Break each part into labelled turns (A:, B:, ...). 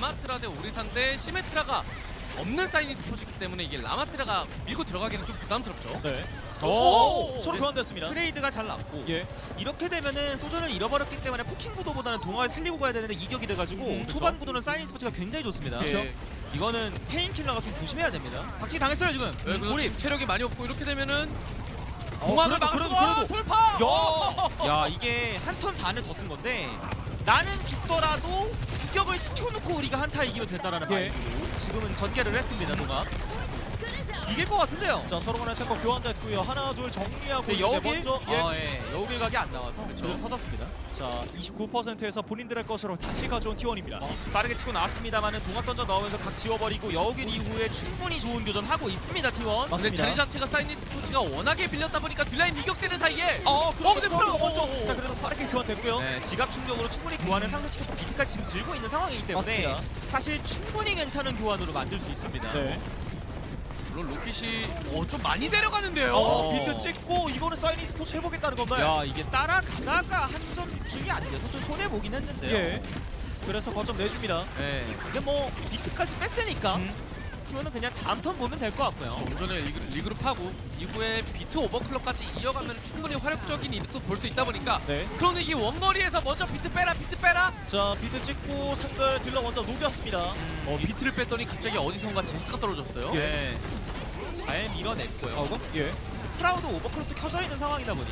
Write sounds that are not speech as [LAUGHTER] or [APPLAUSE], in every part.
A: 라마트라 대 오리산 대 시메트라가 없는 사이니 스포츠이기 때문에 이게 라마트라가 밀고 들어가기는 좀 부담스럽죠.
B: 네.
C: 오!
B: 오, 서로
C: 네.
B: 교환됐습니다.
C: 트레이드가 잘 났고
B: 예.
C: 이렇게 되면은 소전을 잃어버렸기 때문에 포킹 구도보다는 동화를 살리고 가야 되는데 이격이 돼가지고 초반 구도는 사이닝 스포츠가 굉장히 좋습니다.
A: 예.
C: 이거는 페인킬러가 좀 조심해야 됩니다. 박치기 당했어요 지금.
A: 네, 그래서
C: 우리
A: 지금 체력이 많이 없고 이렇게 되면은
B: 어,
A: 공항을
B: 그래도,
A: 막을
B: 그래도,
A: 수가
B: 그래도.
A: 돌파.
B: 야.
C: 야 이게 한 턴 단을 더 쓴 건데 나는 죽더라도 이격을 시켜놓고 우리가 한타 이기면 된다라는
B: 예.
C: 마인드로 지금은 전개를 했습니다 동화. 이길 것 같은데요.
B: 자 서로 간의 템포 교환됐고요. 하나 둘 정리하고
C: 근데 여우길
B: 먼저 예.
C: 아, 예. 여우길 각이 안 나와서 그대로 터졌습니다.
B: 자 29%에서 본인들의 것으로 다시 가져온 T1입니다.
C: 빠르게 치고 나왔습니다만은 동화 던져 넣으면서 각 지워버리고 여우길 이후에 충분히 좋은 교전 하고 있습니다 T1.
A: 근데
B: 맞습니다.
A: 자리 자체가 사이니 스포츠가 워낙에 빌렸다 보니까 딜라인 이격되는 사이에
B: 어,
A: 어, 근데 프로
B: 먼저.
A: 어, 어, 어.
B: 자 그래도 빠르게 교환됐고요.
C: 네, 지갑 충격으로 충분히 교환을 상대시켰고 비트까지 지금 들고 있는 상황이기 때문에
B: 맞습니다.
C: 사실 충분히 괜찮은 교환으로 만들 수 있습니다.
B: 네.
A: 물론 로켓이 어, 좀 많이 내려가는데요.
B: 어,
C: 어.
B: 비트 찍고 이거는 사이니 스포츠 해보겠다는 건가요?
C: 야 이게 따라가다가 한 점 중이 안 돼서 좀 손해 보긴 했는데요.
B: 예. 그래서 거점 내줍니다.
C: 네. 근데 뭐 비트까지 뺐으니까
B: 음.
C: 이거는 그냥 다음 턴 보면 될 것 같고요.
A: 좀 전에 리그, 리그룹 하고 이후에 비트 오버클럭까지 이어가면 충분히 활력적인 이득도 볼 수 있다 보니까
B: 네.
A: 그러면 이 원거리에서 먼저 비트 빼라 비트 빼라
B: 자 비트 찍고 상대 딜러 먼저 녹였습니다.
A: 어, 비트를 뺐더니 갑자기 어디선가 제스트가 떨어졌어요
B: 예.
C: 네. 잘 밀어냈고요.
B: 어, 예.
C: 프라우드 오버클럭도 켜져 있는 상황이다 보니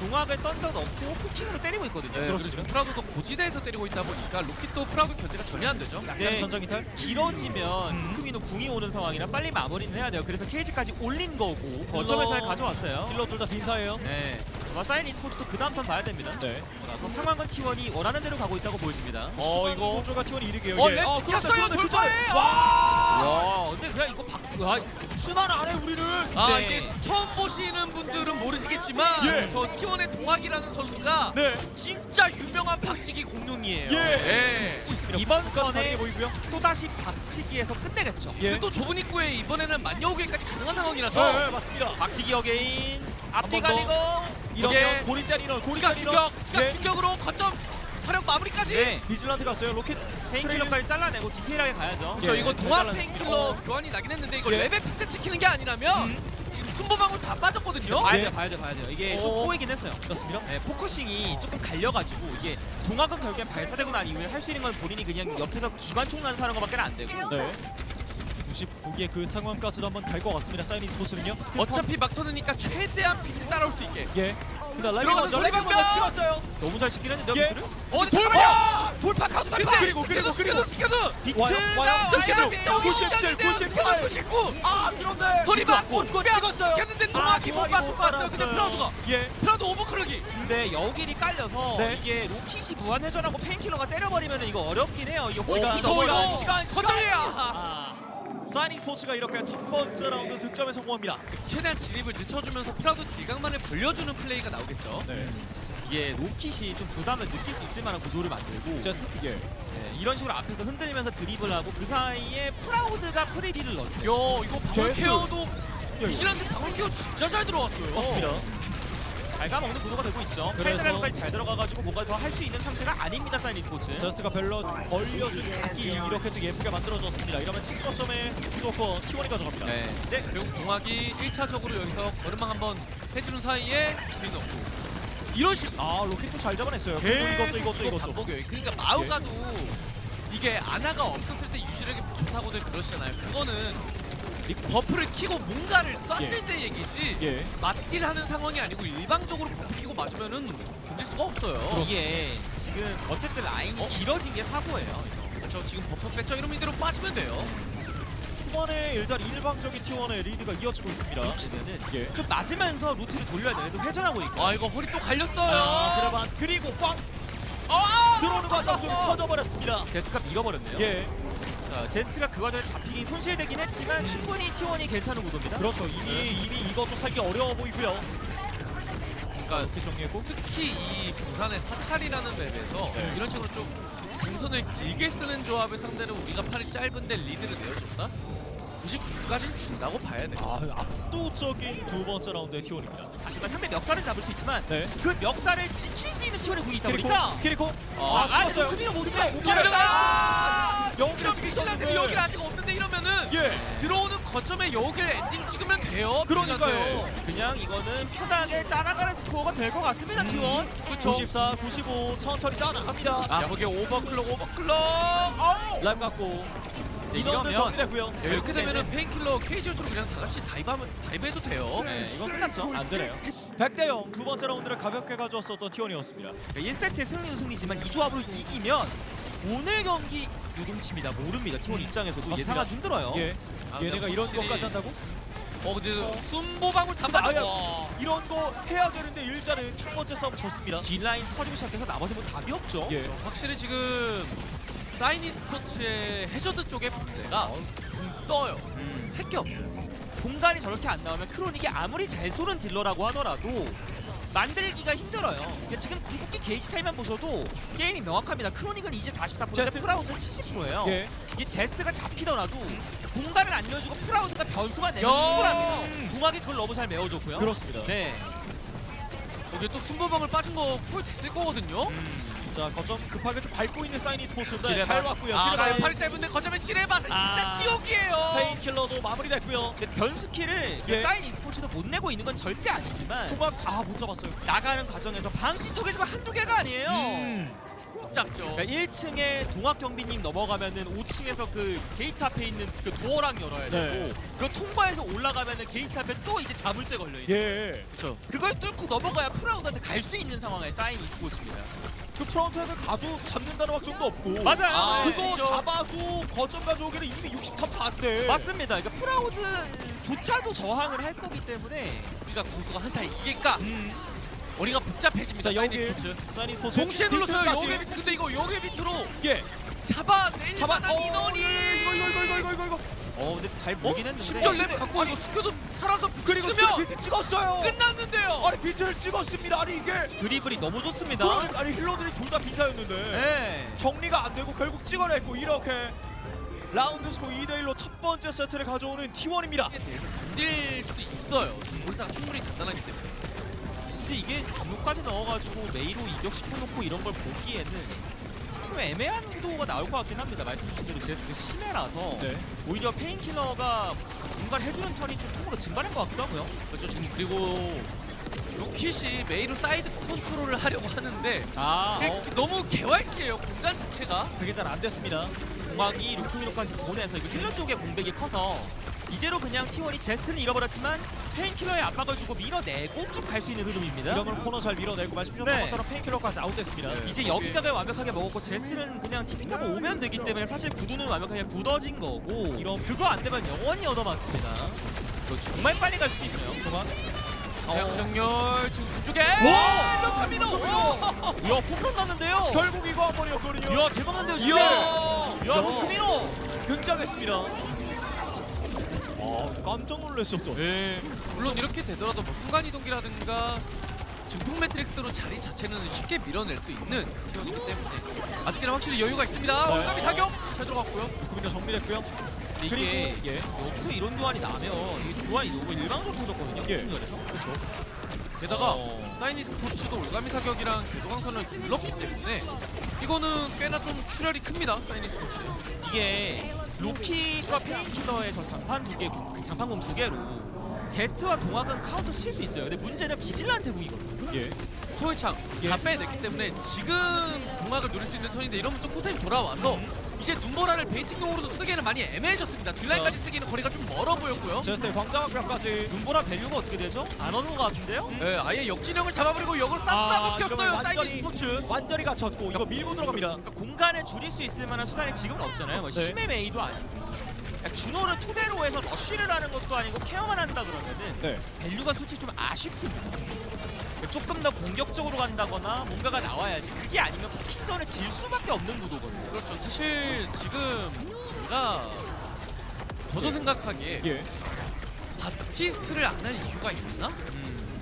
C: 동학을 던져 넣고 포킹으로 때리고 있거든요.
A: 네,
B: 그렇습니다.
A: 지금 프라우드도 고지대에서 때리고 있다 보니까 로kit도 프라우드 견제가 전혀 안 되죠
B: 약간
C: 네.
B: 전장 이탈.
C: 길어지면
B: 음.
C: 크미는 궁이 오는 상황이라 빨리 마무리는 해야 돼요. 그래서 케이지까지 올린 거고 거점을 잘 가져왔어요.
B: 딜러 둘 다 빈사예요.
C: 네. 아마 사인 e스포츠도 그 다음 턴 봐야 됩니다.
B: 네.
C: 그래서 상황은 T1이 원하는 대로 가고 있다고 보여집니다.
A: 어, 이거-
B: 조가 T1이 이득이에요.
A: 어,
B: 예.
A: 렛
B: 아, 그런데
A: 켰어요!
B: 점. 와!
C: 와, 근데 그냥 이거 박, 와,
B: 순환 안해 우리는.
A: 아
C: 네.
A: 이게 처음 보시는 분들은 모르시겠지만
B: 예.
A: 저 T1의 동학이라는 선수가
B: 네.
A: 진짜 유명한 박치기 공룡이에요
B: 예. 있습니다.
C: 이번
B: 다르게 보이고요.
C: 또 다시 박치기에서 끝내겠죠.
B: 예.
A: 근데 또 좁은 입구에 이번에는 만여우기까지 가능한
B: 네,
A: 상황이라서
B: 네, 맞습니다.
C: 박치기 어게인 앞뒤
B: 번 더.
C: 가리고
B: 이러면
A: 예.
B: 고립된 인원,
A: 시각
B: 고립된
A: 충격. 시각
B: 예.
A: 충격으로 거점 활용 마무리까지
C: 네.
B: 비즐란트 갔어요. 로켓
C: 페인킬러까지 잘라내고 디테일하게 가야죠.
A: 저
B: 예,
A: 이거
B: 잘
A: 동학
B: 잘라냈습니다.
A: 페인킬러 교환이 나긴 했는데 이거
B: 예.
A: 레벨 픽트 지키는 게 아니라면 지금 순보방울 다 빠졌거든요
C: 봐야
B: 예.
C: 돼요, 봐야 돼요, 봐야 돼요. 이게 좀
A: 어.
C: 꼬이긴 했어요.
B: 맞습니다.
C: 네, 포커싱이 조금 갈려가지고 이게 동학은 결국엔 발사되고 난 이후에 할 수 있는 건 본인이 그냥 옆에서 기관총 난사하는 것밖에 안 되고
B: 네. 99기의 그 상황까지도 한번 갈 것 같습니다. 사이니 스포츠는요.
A: 어차피 막 터지니까 최대한 픽트 따라올 수 있게
B: 예. 근데 라이브
A: 들어가서
B: 먼저
A: 소리
B: 라이브 먼저! 찍었어요.
C: 너무 잘 찍긴 했는데
B: 예.
C: 비트를? 어, 잠깐만요! 돌파 카운터 돌파!
B: 그리고 그리고 그리고
A: 스케드
C: 비트
B: 와요, 와요.
C: 나와야
B: 스케드.
C: 돼요!
B: 97, 98.
A: 99
B: 아 들었네.
A: 소리
B: 막
A: 맞고
B: 찍었어요.
A: 깼는데 동학이 못 맞고 갔어요 근데 프라우드가
B: 예.
A: 프라우드 오버클럭이
C: 근데 여길이 깔려서
B: 네.
C: 이게 로kit이 무한회전하고 페인킬러가 때려버리면 이거 어렵긴 해요. 이거
B: 시간, 시간. 시간, 시간.
A: 거점이야
B: 아. 사이니 스포츠가 이렇게 첫 번째 라운드 득점에 성공합니다.
A: 최대한 진입을 늦춰주면서 프라우드 딜각만을 벌려주는 플레이가 나오겠죠
B: 네.
C: 이게 로kit이 좀 부담을 느낄 수 있을 만한 구도를 만들고
B: 제스트 예.
C: 네, 이런 식으로 앞에서 흔들면서 드리블하고 그 사이에 프라우드가 프리디를 넣죠.
A: 요 이거 방울
B: 제스.
A: 케어도
B: 예.
A: 이신한테 방울 케어 진짜 잘 들어왔어요
B: 맞습니다.
C: 갉아먹는 구도가 되고 있죠.
B: 그래서-
C: 페이드라인까지 잘 들어가가지고 뭔가 더 할 수 있는 상태가 아닙니다. 사이니 스포츠.
B: 제스트가 벨로 벌려준 각이 이렇게 또 예쁘게 만들어졌습니다. 이러면 첫 거점에 주도권 T1이 가져갑니다.
C: 네.
A: 네, 결국 동학이 1차적으로 여기서 걸음망 한번 해주는 사이에 딜 넣고 이런 식으로
B: 아 로켓도 잘 잡아냈어요.
A: 계속
B: 이것도 이것도 이것도.
A: 반복이에요. 그러니까 마우가도 이게 아나가 없었을 때 유지력이 좋다고들 그러시잖아요. 그거는 이 버프를 키고 뭔가를 쐈을
B: 예.
A: 때 얘기지
B: 예.
A: 맞딜하는 상황이 아니고 일방적으로 버프 키고 맞으면은 견딜 수가 없어요.
C: 이게 지금 어쨌든 라인이
A: 어?
C: 길어진 게 사고예요.
A: 저 지금 버프 뺐죠? 이러면 이대로 빠지면 돼요.
B: 초반에 일단 일방적인 T1의 리드가 이어지고 있습니다. 예.
C: 좀 맞으면서 루트를 돌려야 돼. 그래서 회전하고 있고.
A: 아 이거 허리 또 갈렸어요.
B: 아, 그리고 꽝
A: 아!
B: 들어오는 과정 속에 터져버렸습니다.
C: 제스트가 밀어버렸네요.
B: 예.
C: 자, 제스트가 그 과정에 잡히긴 손실되긴 했지만 충분히 T1이 괜찮은 구도입니다.
B: 그렇죠. 이미 이미 이것도 살기 어려워 보이고요.
A: 그러니까
B: 이렇게 정리했고.
A: 특히 이 부산의 사찰이라는 맵에서
B: 네.
A: 이런 식으로 좀 동선을 길게 쓰는 조합을 상대로 우리가 팔이 짧은데 리드를 내어줬다? 99까지는 준다고 봐야 돼.
B: 아, 압도적인 두 번째 라운드의 T1입니다.
C: 하지만 상대 멱살은 잡을 수 있지만
B: 네.
C: 그 멱살을 지킬 수 있는 티원의 궁이 있다 보니까
B: 키리코.
A: 아,
B: 자, 죽었어요.
C: 금이로 못
B: 그냥
C: 잡아.
B: 못
A: 이러면
B: 잡아.
A: 여기를
B: 여기를 쓰기
A: 신라들이
B: 있었는데.
A: 여기를 아직 없는데 이러면은
B: 예.
A: 들어오는 거점에 여기를 엔딩 찍으면 돼요.
B: 그러니까요.
C: 그냥 이거는 편하게 짜나가는 스코어가 될 것 같습니다 티원.
A: 그렇죠.
B: 94, 95 천천히 쌓아나갑니다.
A: 아 거기에 오버클럭 오버클럭. 아우.
B: 라임 갖고
C: 네, 이러면.
A: 야, 이렇게 되면은 페인킬러 케이지오토로 그냥 다 같이 다이브하면 다이브해도 돼요.
C: 네, 이건 끝났죠.
B: 안 되네요. 100대 0 두 번째 라운드를 가볍게 가져왔었던 T1이었습니다.
C: 1세트 승리는 승리지만 이 조합으로 이기면 오늘 경기 유동치입니다. 모릅니다. T1 입장에서도
B: 맞습니다.
C: 예상하기 힘들어요.
B: 예.
A: 아,
B: 얘네가
A: 근데
B: 이런
A: 확실히-
B: 것까지 한다고?
A: 어 근데 순보방울 다
B: 근데 이런 거 해야 되는데 일단은 첫 번째 싸움 졌습니다.
C: 딜라인 터지고 시작해서 나머지 뭐 답이 없죠.
B: 예.
A: 확실히 지금 사이니 스포츠의 해저드 쪽의 문제가 붕 떠요.
C: 음.
A: 할게 없어요.
C: 공간이 저렇게 안 나오면 크로닉이 아무리 잘 쏘는 딜러라고 하더라도 만들기가 힘들어요. 그러니까 지금 궁극기 게이지 차이만 보셔도 게임이 명확합니다. 크로닉은 이제 44%인데
B: 제스트.
C: 프라우드는 70%예요.
B: 예.
C: 이게 제스가 잡히더라도 공간을 안 열어주고 프라우드가 변수만 내면
A: 야.
C: 충분합니다. 동학이 그걸 너무 잘 메워줬고요.
B: 그렇습니다.
C: 네.
A: 여기 또 순보방울 빠진 거콜 됐을 거거든요.
B: 자 거점 급하게 좀 밟고 있는 사이니 스포츠인데. 잘 왔고요.
A: 아,
B: 지뢰발.
A: 팔 때문에 거점에 칠해봤 진짜
B: 아.
A: 지옥이에요.
B: 페인킬러도 마무리됐고요.
C: 변수키를
B: 예.
C: 사인 e스포츠도 못 내고 있는 건 절대 아니지만
B: 공각 아못 잡았어요.
C: 나가는 과정에서 방지 토개지가 한두 개가 아니에요.
B: 음.
A: 잡죠.
C: 그러니까 1층에 동학 경비님 넘어가면은 5층에서 그 게이트 앞에 있는 그 도어랑 열어야 되고
B: 네.
C: 그 통과해서 올라가면은 게이트 앞에 또 이제 자물쇠 걸려 있는.
B: 예.
A: 그렇죠.
C: 그걸 뚫고 넘어가야 프라우드한테 갈 수 있는 상황에 사인 e스포츠입니다.
B: 그 프론트 헤드 가도 잡는다는 확정도 없고.
C: 맞아요.
A: 아,
B: 그거
A: 진짜.
B: 잡아도 거점 가져오기는 이미 63, 4인데.
C: 맞습니다. 그러니까 프라우드조차도 저항을 할 거기 때문에
A: 우리가 공수가 한타 이길까?
B: 음.
A: 머리가 복잡해집니다.
B: 자 여기
A: 스포츠.
B: 사이니 스포츠
A: 동시에 눌렀어요. 요게 비트. 근데 이거 요게 비트로
B: 예.
A: 잡아낼
B: 잡아.
A: 만한
B: 어,
A: 인원이.
B: 이거 이거 이거 이거 이거 이거.
C: 어 근데 잘 모르긴 했는데
A: 심지어 랩 갖고 이거 스큐도 살아서
B: 그리고
A: 찍으면
B: 스크린 비트 찍었어요.
A: 끝났는데요.
B: 아니 비트를 찍었습니다. 아니 이게
C: 드리블이 너무 좋습니다.
B: 그러니까 아니 힐러들이 둘 다 빈사였는데
C: 네.
B: 정리가 안 되고 결국 찍어냈고 이렇게 라운드 스코어 2대 1로 첫 번째 세트를 가져오는 T1입니다.
A: 대해서 견딜 수 있어요. 볼사가 충분히 단단하기 때문에.
C: 근데 이게 주목까지 넣어가지고 메이로 이격 시켜놓고 이런 걸 보기에는 좀 애매한 구도가 나올 것 같긴 합니다. 말씀주신 대로 제스가 심해라서
B: 네.
C: 오히려 페인킬러가 뭔가를 해주는 턴이 좀 틈으로 증발한 것 같기도 하고요.
A: 그렇죠. 지금 그리고 로킷이 메이로 사이드 컨트롤을 하려고 하는데
C: 아,
A: 그게 너무 개활지예요. 공간 자체가.
B: 그게 잘 안 됐습니다.
C: 공학이 루크미로까지 보내서 이거 힐러 쪽의 공백이 커서 이대로 그냥 T1이 제스를 잃어버렸지만 페인킬러에 압박을 주고 밀어내고 쭉 갈 수 있는 흐름입니다.
B: 이런 걸 코너 잘 밀어내고 말씀 주셨던
C: 네.
B: 것처럼 페인킬러까지 아웃됐습니다.
A: 네.
C: 이제 여기각을 완벽하게 먹었고 제스는 그냥 TP 타고 오면 되기 때문에 사실 구도는 완벽하게 굳어진 거고
B: 이런-
C: 그거 안 되면 영원히 얻어맞습니다. 이거 정말 빨리 갈 수도 있어요.
B: 동안
A: 대항정렬 지금 그쪽에.
C: 와!
A: 카미노.
C: 이야 홈런 났는데요.
B: 결국 이거 한 번이었거든요.
C: 이야 대박 난데요 진짜.
B: 이야!
C: 이야 루크미노.
B: 굉장했습니다. 아 깜짝 놀랐었던.
A: 네. 물론 이렇게 되더라도 뭐 순간 이동기라든가 증폭 매트릭스로 자리 자체는 쉽게 밀어낼 수 있는 기억이기 때문에 아직까지 확실히 여유가 있습니다.
B: 네.
A: 올가미 사격 잘 들어갔고요.
B: 정리됐고요.
C: 근데 이게
B: 그리고 예.
C: 여기서 이런 교환이 나면 이게 교환이 너무 일방적으로 터졌거든요.
B: 예.
C: 팀전에서.
B: 그렇죠.
A: 게다가
C: 어.
A: 사이니 스포츠도 올가미 사격이랑 궤도강선을 눌렀기 때문에 이거는 꽤나 좀 출혈이 큽니다. 사이니 스포츠.
C: 이게 로키과 페인킬러의 저 장판 두 개, 구- 장판공 두 개로 제스트와 동학은 카운터 칠 수 있어요. 근데 문제는 비질란테 궁이거든요.
B: 예.
A: 소회창
B: 예.
A: 다 빼냈기 때문에 지금 동학을 노릴 수 있는 턴인데 이러면 또 쿠타임 돌아와서 이제 눈보라를 베이팅용으로도 쓰기에는 많이 애매해졌습니다. 딜라인까지 쓰기에는 거리가 좀 멀어 보였고요.
B: 제스테의 광장학교까지
C: 눈보라 밸류가 어떻게 되죠? 안 오는 것 같은데요?
A: 네, 아예 역진영을 잡아버리고 역으로 싹
B: 아,
A: 싸먹혔어요.
B: 완전히
A: 스포츠.
B: 완전히 갇혔고 이거 밀고 들어갑니다.
C: 그러니까 공간을 줄일 수 있을 만한 수단이 지금은 없잖아요. 뭐
B: 네.
C: 심해 메이도 아니고. 그러니까 준호를 토대로 해서 러쉬를 하는 것도 아니고 케어만 한다 그러면은
B: 네.
C: 밸류가 솔직히 좀 아쉽습니다. 그러니까 조금 더 공격적으로 간다거나 뭔가가 나와야지 그게 아니면 킹전에 질 수밖에 없는 구도거든요.
A: 그렇죠. 사실 지금 제가 저도 생각하기에
B: 예.
A: 바티스트를 안 할 이유가 있나?
C: 음.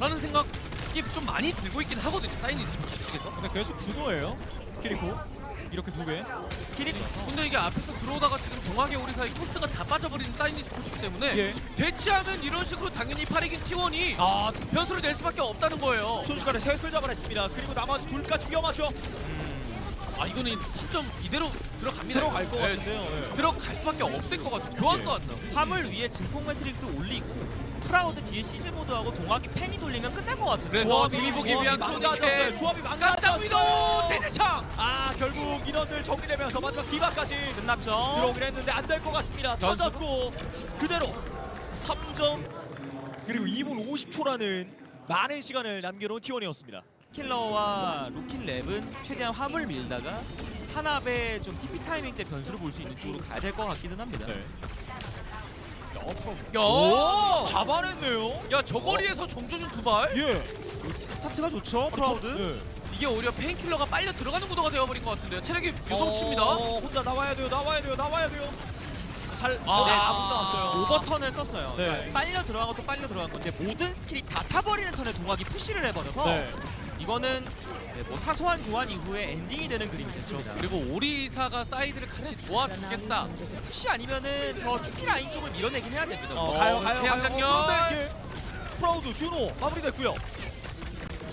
A: 라는 생각이 좀 많이 들고 있긴 하거든요. 사이니 스포츠 측에서.
B: 근데 계속 주도예요. 키리코. 이렇게 두 개.
C: 길이
A: 근데 이게 앞에서 들어오다가 지금 동학의 오리 사이 코스트가 다 빠져버린 사이니 스포츠 때문에
B: 예.
A: 대치하면 이런 식으로 당연히 파리긴 T1이
B: 아
A: 변수를 낼 수밖에 없다는 거예요.
B: 순식간에 셋을 잡아냈습니다. 그리고 나머지 둘까지 위험하죠.
A: 아 이거는 3점 이대로 들어갑니다.
B: 들어갈 것
A: 예,
B: 같은데요. 예.
A: 들어갈 수밖에 없을 것 같아. 교환도 안 나.
C: 화물 위에 증폭 매트릭스 올리고 프라우드 뒤에 시즈 모드하고 동학이 팽이 돌리면 끝날 것 같은데.
A: 그래서
B: 조합이
A: 재미 보기
B: 조합이
A: 위한
B: 망가졌어요. 조합이
A: 깜짝 위도
B: 망가졌어요.
A: 대대창.
B: 아 결국 인원들 정리되면서 마지막 디바까지
C: 끝났죠.
B: 들어오긴 했는데 안 될 것 같습니다.
C: 전수-
B: 터졌고 그대로 3점 그리고 2분 50초라는 많은 시간을 남겨놓은 T1이었습니다.
C: 킬러와 루킨 랩은 최대한 화물 밀다가 한압에 좀 TP 타이밍 때 변수를 볼 수 있는 쪽으로 가야 될 것 같기는 합니다.
B: 네.
A: 야,
B: 잡아냈네요.
A: 야 저 거리에서 정조준 두 발.
B: 예.
C: 스타트가 좋죠, 프라우드.
B: 예.
A: 이게 오히려 페인킬러가 빨려 들어가는 구도가 되어버린 것 같은데요. 체력이 요동칩니다.
B: 어, 혼자 나와야 돼요. 나와야 돼요. 나와야 돼요. 살
A: 아.
B: 네, 아분 나왔어요.
C: 오버턴을 썼어요.
B: 네.
C: 그러니까 빨려 들어가고 또 빨려 들어간 건데 모든 스킬이 다 타버리는 턴에 동학이 푸시를 해버려서
B: 네.
C: 이거는 네, 뭐 사소한 교환 이후에 엔딩이 되는 그림이 됐습니다.
A: 그리고 오리사가 사이드를 같이 도와주겠다.
C: 푸시 아니면은 저 TP 라인 쪽을 밀어내긴 해야 됩니다.
B: 어,
A: 어,
B: 가요 가요
A: 태양
B: 가요.
A: 장렬.
B: 어, 그런데 이게 프라우드 준호 마무리됐고요.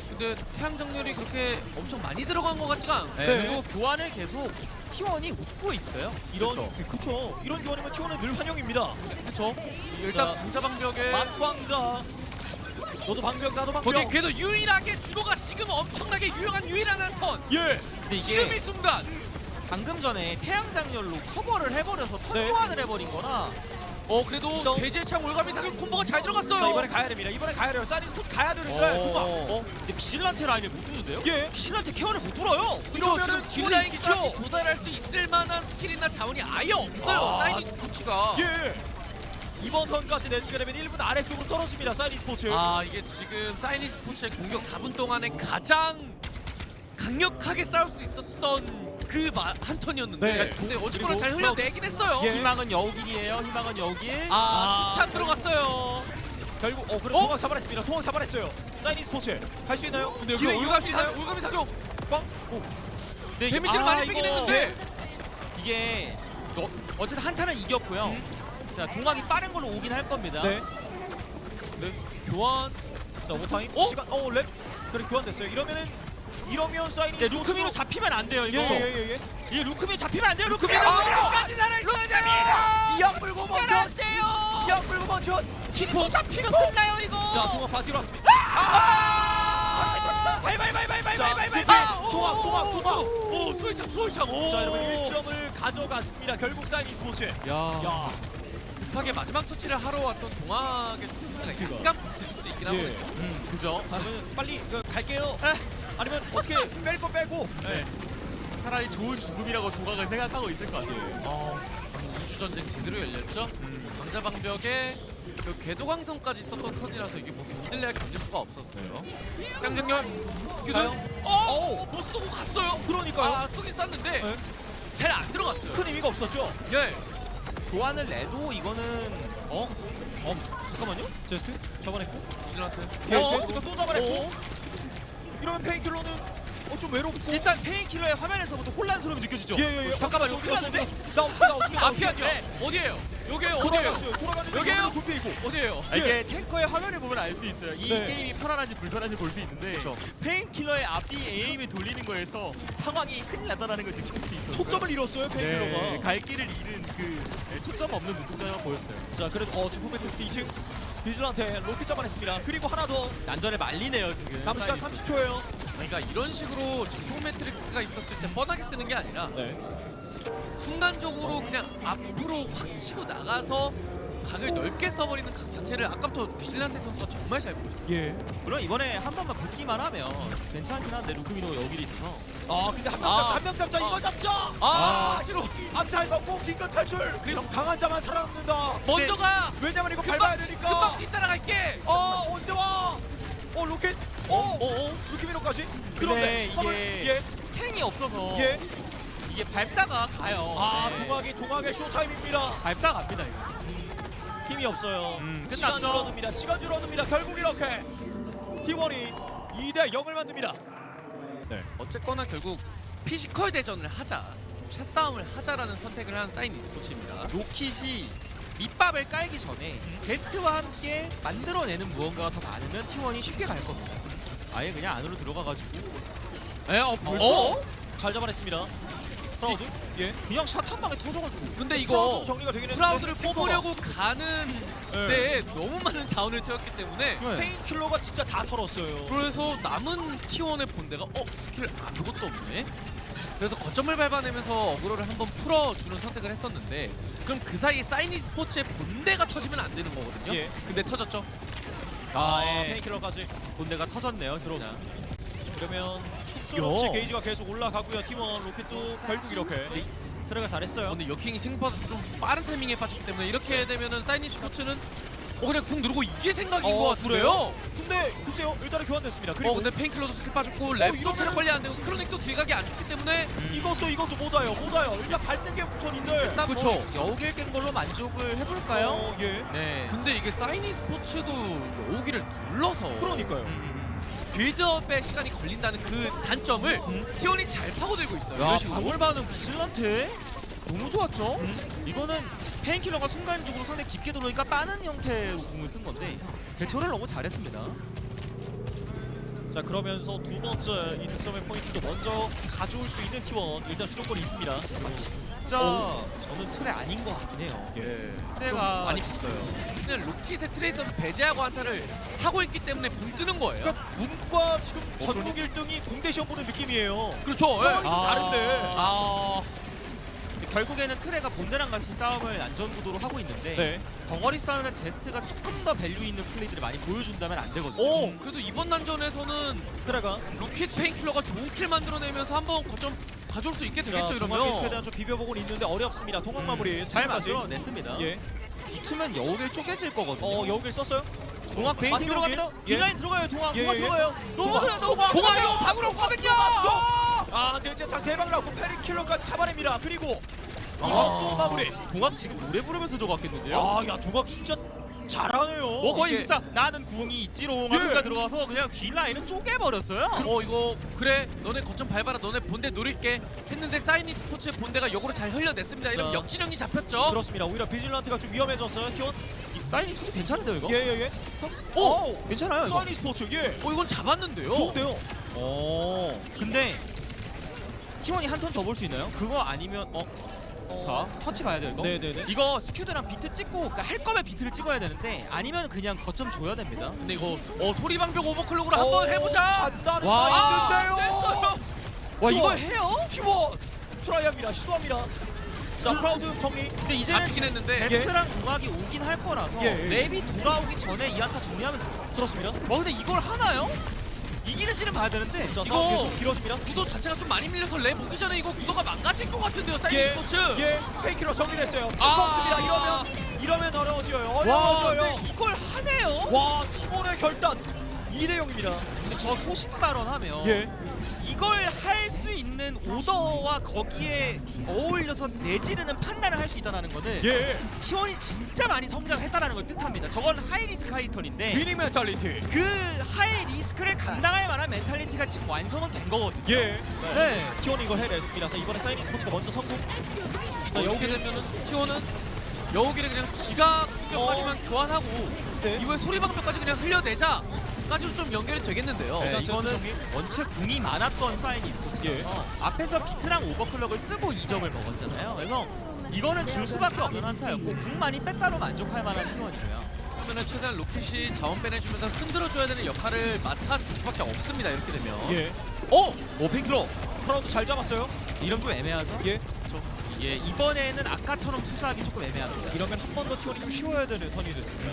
A: 근데 태양 정렬이 그렇게 엄청 많이 들어간 것 같지가 않고.
C: 네,
B: 네.
C: 그리고 교환을 계속 T1이 웃고 있어요.
B: 이런
A: 그쵸.
B: 그쵸. 이런 교환이면 T1은 늘 환영입니다.
A: 그렇죠. 일단
B: 자,
A: 강자 방벽에
B: 막광자. 너도 방벽 나도 방벽.
A: 거기에 그래도 유일하게 준호가 지금 엄청나게 유용한 유일한 한 턴.
B: 예.
C: 근데
A: 지금
C: 이게
A: 이 순간.
C: 방금 전에 태양 장렬로 커버를 해버려서 턴
B: 네.
C: 교환을 해버린 거라
A: 어 그래도
B: 이성.
A: 대제창 올가미 사격 콤보가 잘 들어갔어요.
B: 자 이번에 가야 됩니다. 이번에 가야 돼요. 사이드 스포츠 가야 되는데. 후방.
C: 어? 근데 비실란테 라인을 못 뚫는데요?
B: 예.
C: 비실란테 케어를 못 뚫어요.
A: 그렇죠.
B: 이러면은
A: 지금
B: T1이
A: 뒷라인까지
B: 이기죠.
A: 도달할 수 있을 만한 스킬이나 자원이 아예 없어요.
B: 아.
A: 사이니 스포츠가.
B: 예. 이번 턴까지 내주게 되면 1분 아래쪽으로 떨어집니다. 사이드 스포츠.
A: 아 이게 지금 사이니 스포츠의 공격 4분 동안에 가장 강력하게 싸울 수 있었던 그 한 턴이었는데
B: 네.
A: 근데 어쨌거나 잘 흘려내긴 했어요.
B: 예.
C: 희망은 여우길이에요. 희망은 여우길.
A: 아,
B: 아,
A: 두창 들어갔어요.
B: 결국 어 그래
A: 어?
B: 통화 잡아냈습니다. 통화 잡아냈어요. 사이드 스포츠 갈 수 있나요?
A: 근데
B: 기회 이용할 수
A: 사격,
B: 있나요?
A: 올가미 사격.
B: 빵. 오.
C: 네,
A: 데미지를
C: 아,
A: 많이 빼긴
C: 이거
A: 했는데
C: 이게 어, 어쨌든 한타는 이겼고요. 자 동학이 빠른 걸로 오긴 할 겁니다.
B: 네. 네. 교환. 자 오버타임.
A: 어?
B: 시간. 어 랩. 그래 교환됐어요. 이러면은 이러면 사이드
C: 네, 루크미로 잡히면 안 돼요 이거.
B: 예 예 예 예.
C: 이게 루크미 잡히면 안 돼요 루크미.
A: 끝까지 살아있어야
B: 이약 물고 먼저.
C: 안 돼요.
B: 이약 물고 먼저.
C: 키리토 잡히면 끝나요 이거.
B: 자 통화 바티로 왔습니다. 아, 도박, 도박, 도박.
A: 오 소이창 오.
B: 자 여러분 1점을 가져갔습니다. 결국 사이드 스포츠.
C: 야.
B: 야.
A: 급하게 마지막 터치를 하러 왔던 동학의 투수가 약간 붙을 수 있긴
B: 예.
A: 하거든요.
C: 음 그죠.
B: 그러면 빨리 그, 갈게요.
C: 에.
B: 아니면 어떻게 [LAUGHS] 뺄 거 빼고. 네.
C: 차라리 좋은 죽음이라고 조각을 생각하고 있을 것 같아요.
A: 어, 우주 전쟁 제대로 열렸죠. 강자 방벽에 그 궤도광선까지 썼던 턴이라서 이게 뭐 견딜래야 견딜 수가 없었어요. 짱장렬 스큐드.
B: 가요?
A: 어, 못 쏘고 갔어요.
B: 그러니까요.
A: 아, 쏘긴 쐈는데
B: 네.
A: 잘 안 들어갔어요.
B: 큰 의미가 없었죠.
A: 예.
C: 교환을 내도 이거는 어? 어 잠깐만요.
B: 제스트 잡아냈고. 예,
C: 어?
B: 제스트가 또 잡아냈고.
C: 어?
B: 이러면 페인킬러는 어, 좀 외롭고.
C: 일단 페인킬러의 화면에서부터 혼란스러움이 느껴지죠.
B: 예, 예, 예.
C: 잠깐만요.
B: 어,
C: 큰일 났는데?
B: 나 어떻게 나 어떻게 나
A: 앞이 아니요.
C: 네.
A: 어디에요?
B: 돌아갔어요.
A: 여기에요?
B: 두피이고.
A: 어디에요?
C: 아, 이게 탱커의 화면을 보면 알 수 있어요. 이
B: 네.
C: 게임이 편안한지 불편한지 볼 수 있는데
A: 그쵸.
C: 페인킬러의 앞뒤 에임을 돌리는 거에서 상황이 큰일 났다는 걸 느낄 수 있었어요.
B: 초점을 잃었어요 페인킬러가.
C: 네, 갈 길을 잃은 그 네, 초점 없는 눈동자가 보였어요.
B: 자 그래도 어 지금 매트릭스 2층 비즐한테 로켓 잡아냈습니다. 그리고 하나 더
C: 난전에 말리네요 지금.
B: 남은 시간 30초예요.
A: 그러니까 이런 식으로 증폭 매트릭스가 있었을 때 뻔하게 쓰는 게 아니라
B: 네.
A: 순간적으로 그냥 앞으로 확 치고 나가서 각을 넓게 써버리는 각 자체를 아까부터 비실란테 선수가 정말 잘 보였어요.
B: 예.
C: 물론 이번에 한 번만 붙기만 하면 괜찮긴 한데 루크미노 여기를 있어서
B: 아 근데 한명
A: 아.
B: 잡자 한명 잡자 이거 잡자.
A: 아, 싫어.
B: 암살 성공 긴급 탈출.
A: 그리고
B: 강한 자만 살아남는다.
A: 먼저 가.
B: 왜냐면 이거
A: 금방
B: 밟아야 되니까.
A: 금방 뒤따라갈게.
B: 어 언제 와? 어 로켓. 어.
C: 어, 어?
B: 루키미노까지.
C: 근데
B: 그런데
C: 이게-
B: 한번- 예.
C: 탱이 없어서
B: 예.
C: 이게 밟다가 가요.
B: 아
C: 네.
B: 동학이 동학의 쇼타임입니다.
C: 밟다 갑니다 이거.
B: 힘이 없어요.
C: 음,
B: 시간
C: 끝났죠?
B: 줄어듭니다. 시간 줄어듭니다. 결국 이렇게 T1이 2대 0을 만듭니다. 네.
A: 어쨌거나 결국 피지컬 대전을 하자, 샷 싸움을 하자라는 선택을 한 사인 e스포츠입니다.
C: 로킷이 밑밥을 깔기 전에 제스트와 함께 만들어내는 무언가가 더 많으면 T1이 쉽게 갈 겁니다. 아예 그냥 안으로 들어가가지고 에? 어 벌써?
B: 어? 잘 잡아냈습니다. 프라우드. 예.
C: 그냥 샷 한 방에 터져가지고
A: 근데 이거
B: 프라우드 정리가 되긴
A: 프라우드를 뽑으려고 가는
B: 네.
A: 데에 너무 많은 자원을 태웠기 때문에
C: 네.
B: 페인킬러가 진짜 다 털었어요.
A: 그래서 남은 T1의 본대가 어? 스킬 아무것도 없네? 그래서 거점을 밟아내면서 어그로를 한번 풀어주는 선택을 했었는데 그럼 그 사이에 사이니 스포츠의 본대가 터지면 안 되는 거거든요?
B: 예.
A: 근데 터졌죠?
C: 아,
B: 아,
C: 예.
B: 페인킬러까지.
C: 본대가 터졌네요 진짜
B: 들어왔습니다. 그러면 속절 없이
A: 야.
B: 게이지가 계속 올라가고요. 팀원 로켓도 결국 이렇게
A: 네.
B: 트레가 잘했어요.
A: 근데 여킹이 생각보다 좀 빠른 타이밍에 빠졌기 때문에 이렇게 되면은 사이니 스포츠는 어 그냥 궁 누르고 이게 생각인
B: 어,
A: 것 같은데요?
B: 그래요? 근데 글쎄요. 일단은 교환됐습니다. 그리고
A: 어 근데 페인킬러도 스킬 빠졌고 랩도
B: 이러면은-
A: 체력 관리 안 되고 크로닉도 딜각이 안 좋기 때문에
B: 이것도 이것도 못 와요. 못 와요. 일단 밟는 게 우선인데.
C: 일단
A: 그쵸.
C: 뭐 여우길 깬 걸로 만족을 해볼까요?
B: 어, 예.
C: 네
A: 근데 이게 사이니 스포츠도 여우기를 눌러서
B: 그러니까요.
C: 음.
A: 빌드업에 시간이 걸린다는 그 단점을
B: 음.
A: 티원이 잘 파고들고 있어요.
C: 야
A: 이런 식으로.
C: 방울 반응 비슬란테 너무 좋았죠? 이거는 페인킬러가 순간적으로 상당히 깊게 들어오니까 빠는 형태로 궁을 쓴 건데 대처를 너무 잘했습니다
B: 자 그러면서 두 번째 이 득점의 포인트도 먼저 가져올 수 있는 T1 일단 수도권이 있습니다.
C: 진짜 저는 틀에 아닌 것 같긴 해요
A: 예.
C: 트레가
A: 좀 많이 붙어요. 그냥 로킷의 트레이서를 배제하고 한타를 하고 있기 때문에 붕 뜨는 거예요.
B: 그러니까 문과 지금 전국 1등이 공대 시험 보는 느낌이에요.
A: 그렇죠.
B: 상황이 좀
C: 아.
B: 다른데.
C: 아 결국에는 트레가 본대랑 같이 싸움을 안전 구도로 하고 있는데
B: 네.
C: 덩어리 싸움에 제스트가 조금 더 밸류 있는 플레이들을 많이 보여준다면 안 되거든요
A: 오, 그래도 이번 난전에서는
B: 트레가
A: 로킷 페인킬러가 좋은 킬 만들어내면서 한번 거점 가져올 수 있게 되겠죠
B: 동학이
A: 이러면.
B: 최대한 좀 비벼보고 있는데 어렵습니다. 동학 마무리
C: 음, 잘
B: 승리까지.
C: 만들어냈습니다
B: 예.
C: 붙으면 여우길 쪼개질 거거든요
B: 어 여우길 썼어요?
C: 동학 베이팅
B: 만들어오길?
C: 들어갑니다
B: 예.
C: 딜라인 들어가요 동학
B: 예,
C: 동학
B: 예, 예.
C: 들어가요 너무
B: 동학,
C: 들어 너무
B: 동학, 동학,
C: 방으로 없거든요
B: 아 진짜 장 대박 나고 페리킬러까지 잡아냅니다. 그리고 이것도
C: 아.
B: 마무리.
C: 동학 지금 노래 부르면서 들어갔겠는데요
B: 아 야 동학 진짜 잘하네요.
C: 뭐 거의
A: 이게-
C: 진짜 나는 궁이 있지롱
B: 예.
C: 하면서 들어가서 그냥 딜라인을 쪼개버렸어요
A: 어 이거 그래 너네 거점 밟아라 너네 본대 노릴게 했는데 사이니 스포츠의 본대가 역으로 잘 흘려냈습니다 이러면
B: 자.
A: 역진영이 잡혔죠
B: 그렇습니다. 오히려 비질란트가 좀 위험해졌어요. T1
C: 이 사인이 소리 괜찮은데요 이거?
B: 예예 예.
C: 오! 괜찮아요 이거
B: 소니 스포츠 예.
A: 어 이건 잡았는데요
B: 좋은데요.
C: 어 근데 T1이 한 턴 더 볼 수 있나요? 그거 아니면 어? 자 터치 봐야 돼요 이거
B: 네네네.
C: 이거 스큐드랑 비트 찍고 그러니까 할 거면 비트를 찍어야 되는데 아니면 그냥 거점 줘야 됩니다
A: 근데 이거 어 소리방벽 오버클럭으로 한번 해보자
B: 한다는
C: 와.
B: 와 있는데요.
A: 됐어요
C: 와. 이걸 해요?
B: T1 트라이합니다. 시도합니다. 자 크라우드 정리.
C: 근데 이제는
A: 아끼긴 했는데
C: 제스트랑 공학이 오긴 할 거라서
B: 예, 예.
C: 랩이 돌아오기 전에 이 한타 정리하면 돼요
B: 들었습니다.
C: 와 근데 이걸 하나요? 이기는지는 봐야 되는데
B: 자
A: 이거-
B: 싸움 계속 길어집니다.
A: 구도 자체가 좀 많이 밀려서 랩 오기 전에 이거 구도가 망가질 것 같은데요 사이니
B: 예,
A: 스포츠
B: 예, 페이키로 정리했어요.
A: 아.
B: 없습니다. 이러면 이러면 어려워져요.
C: 와
B: 어려워져요.
C: 근데 이걸 하네요?
B: 와, 팀원의 결단 2대 0입니다.
C: 근데 저 소식 발언하면
B: 예.
C: 이걸 할 수 있는 오더와 거기에 어울려서 내지르는 판단을 할 수 있다는 거는
B: 예.
C: T1이 진짜 많이 성장했다는 걸 뜻합니다. 저건 하이 리스크 하이 턴인데
B: 위닝 멘탈리티.
C: 그 하이 리스크를 감당할 만한 멘탈리티가 지금 완성은 된 거거든요.
B: 예.
C: 네.
B: 티원 이걸 해냈습니다. 자, 이번에 사이니 스포츠가 먼저 성공.
A: 자
B: 자,
A: 이렇게
B: 여기
A: 되면은 티오는 여우기를 그냥 지각 공격까지만 교환하고
B: 네.
A: 이후에 소리방벽까지 그냥 흘려내자 까지로 좀 연결이 되겠는데요
C: 네, 이거는. 원체 궁이 많았던 사인 이 스포츠라서
B: 예.
C: 앞에서 비트랑 오버클럭을 쓰고 2점을 먹었잖아요. 그래서 이거는 줄 수밖에 없는 한타였고 궁 많이 뺐다로 만족할 만한 T1이고요.
A: 그러면 최대한 로켓이 자원 빼내주면서 흔들어줘야 되는 역할을 맡아줄 수밖에 없습니다 이렇게 되면
B: 예.
C: 오! 오 펜킬러!
B: 크라우드 잘 잡았어요.
C: 이름 좀 애매하죠?
B: 예.
C: 예, 이번에는 아까처럼 투자하기 조금 애매합니다.
B: 이러면 한 번 더 티원이 좀 쉬워야 되는 턴이 됐습니다.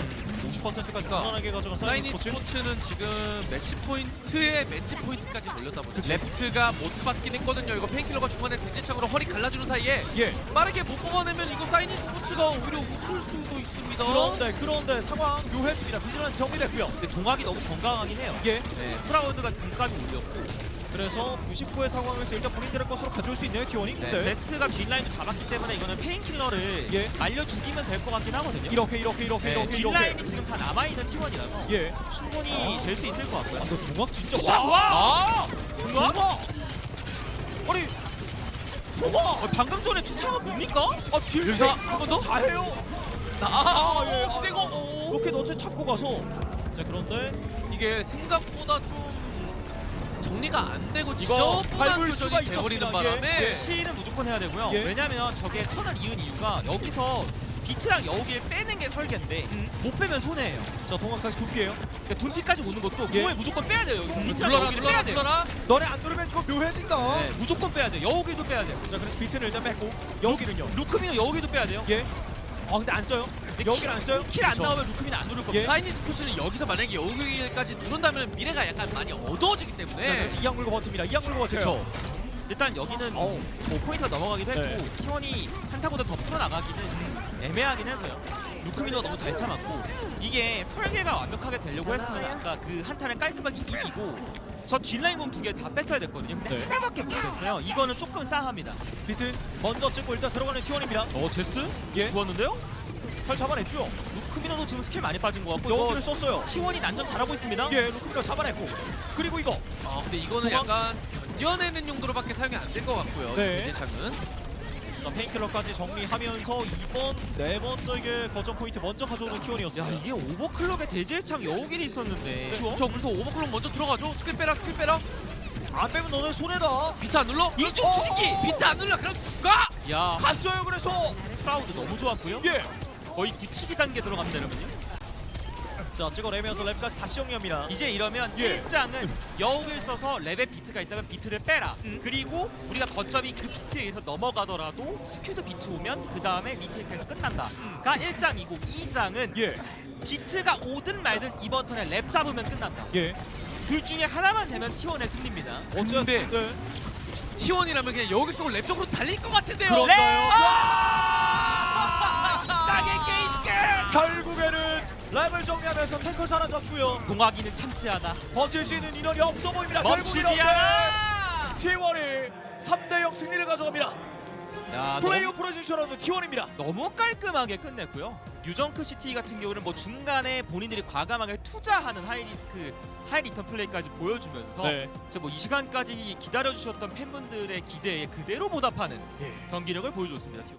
B: 60%까지 편안하게 가져간 사이니
A: 사이니
B: 스포츠.
A: 스포츠는 지금 매치 포인트에 매치 포인트까지 걸렸다 보니 레프트가 못 받긴 했거든요 이거 페인킬러가 중간에 대지창으로 허리 갈라주는 사이에
B: 예.
A: 빠르게 못 뽑아내면 이거 사이니 스포츠가 오히려 웃을 수도 있습니다
B: 그런데 그런데 상황 묘해집니다. 비질란트 정리됐고요.
C: 근데 동학이 너무 건강하긴 해요.
B: 예.
C: 네, 프라우드가 궁까지 올렸고
B: 그래서 99의 상황에서 일단 본인들의 것으로 가져올 수 있네요, 티원이.
C: 네,
B: 근데
C: 제스트가 뒷라인도 잡았기 때문에 이거는 페인킬러를
B: 예.
C: 알려 죽이면 될 것 같긴 하거든요.
B: 이렇게 이렇게 이렇게
C: 네,
B: 이렇게
C: 뒷라인이
B: 이렇게.
C: 지금 다 남아있는 T1이라서
B: 예.
C: 충분히 될 수 있을 것 같고요.
B: 아, 너 동학 진짜
C: 자, 와!
B: 아!
C: 동학?
B: 동학! 아니 와!
C: 어, 방금 전에 투창은 뭡니까?
B: 아, 딜
A: 여기서
B: 백-
A: 한번 더?
B: 다 해요.
A: 아,
B: 아,
A: 아,
B: 예,
A: 어,
B: 아, 로켓 어째 잡고 가서 자 그런데
A: 이게 생각보다 좀 정리가 안 되고
B: 이거
A: 지저분한
B: 밟을 수가
A: 교전이 돼버리는
B: 있었습니다.
A: 바람에
B: 예.
C: 치는 무조건 해야 되고요.
B: 예.
C: 왜냐면 저게 턴을 이은 이유가 여기서 비트랑 여우길 빼는 게 설계인데
B: 음.
C: 못 빼면 손해예요.
B: 자 동학상시 두피예요.
C: 그러니까 둔피까지 보는 것도
B: 예.
C: 공을 무조건 빼야 돼요. 여기서 비트랑
A: 눌러라
C: 여우길 빼야 돼요.
B: 너네 안 누르면 이거 묘해진다.
C: 네, 무조건 빼야 돼요. 여우길도 빼야 돼요.
B: 자 그래서 비트를 일단 뺐고 여기는요.
C: 루크미노 여우길도 빼야 돼요.
B: 예. 아 근데 안 써요. 여기는 안 써요.
C: 킬안
A: 그쵸.
C: 나오면 루크미노 안 누를
B: 예.
C: 겁니다.
A: 사이니 스포츠는 여기서 만약에 여기까지 누른다면 미래가 약간 많이 어두워지기
B: 자
A: 때문에
B: 그래서 이양 물고 버팁니다. 이양 물고 버텨요.
A: 그렇죠
C: 일단 여기는
B: 어우.
C: 뭐 포인트가 넘어가기도 했고
B: 네.
C: T1이 한타보다 더 풀어나가기는 애매하긴 해서요. 루크미노 너무 잘 참았고 이게 설계가 완벽하게 되려고 했으면 아까 그 한타를 깔끔하게 이기고 저 뒷라인 공 두 개 다 뺐어야 됐거든요. 근데
B: 네.
C: 하나밖에 못했어요. 이거는 조금 싸합니다.
B: 비트 먼저 찍고 일단 들어가는 T1입니다.
C: 어 제스트?
B: 예.
C: 좋았는데요?
B: 잘 잡아냈죠.
C: 루크미노도 지금 스킬 많이 빠진 것 같고
B: 여기를 썼어요.
C: T1이 난전 잘하고 있습니다.
B: 예, 루크가 잡아냈고 그리고 이거
A: 아 근데 이거는
B: 도망-
A: 약간 견뎌내는 용도로밖에 사용이 안 될 것 같고요
B: 네.
A: 이제 창은
B: 자, 페인킬러까지 정리하면서 이번 네 번째 거점 포인트 먼저 가져오는
C: 야
B: T1이었습니다.
C: 이게 오버클럭의 대제창 여우길이 있었는데
B: 네.
A: 저 그래서 오버클럭 먼저 들어가죠 스킬 빼라 스킬 빼라
B: 안 빼면 너네 손해다.
A: 비트 안 눌러?
C: 이중
B: 어,
C: 추진기!
B: 어, 어.
A: 비트 안 눌러 그럼 죽가!
C: 야
B: 갔어요. 그래서
C: 프라우드 너무 좋았고요.
B: 예.
C: 거의 굳히기 단계 들어갑니다 여러분요.
B: 자 찍어내면서 랩까지 다시 정리합니다.
C: 이제 이러면
B: 예.
C: 1장은 여우를 써서 랩에 비트가 있다면 비트를 빼라.
B: 음.
C: 그리고 우리가 거점이 그 비트에 의해서 넘어가더라도 스큐드 비트 오면 그 다음에 리테이크에서 끝난다 가 1장이고 2장은
B: 예,
C: 비트가 오든 말든 이번 턴에 랩 잡으면 끝난다.
B: 예.
C: 둘 중에 하나만 되면 T1의 승리입니다.
B: 어째
A: 근데
B: 네.
A: T1이라면 그냥 여기 쏘고 랩 쪽으로 달릴 것 같은데요
B: 그런가요?
C: 랩! 짱
B: 랩을 정리하면서 탱커 사라졌고요.
C: 동화기는 참지 않아.
B: 버틸 수 있는 인원이 없어 보입니다.
C: 멈추지
B: 이렇게
C: 않아.
B: T1이 3대 0 승리를 가져갑니다.
C: 야,
B: 플레이오프로 진출하는 T1입니다.
C: 너무 깔끔하게 끝냈고요. 유정크 시티 같은 경우는 뭐 중간에 본인들이 과감하게 투자하는 하이 리스크, 하이 리턴 플레이까지 보여주면서
B: 네.
C: 진짜 뭐이 시간까지 기다려 주셨던 팬분들의 기대에 그대로 보답하는
B: 예.
C: 경기력을 보여줬습니다.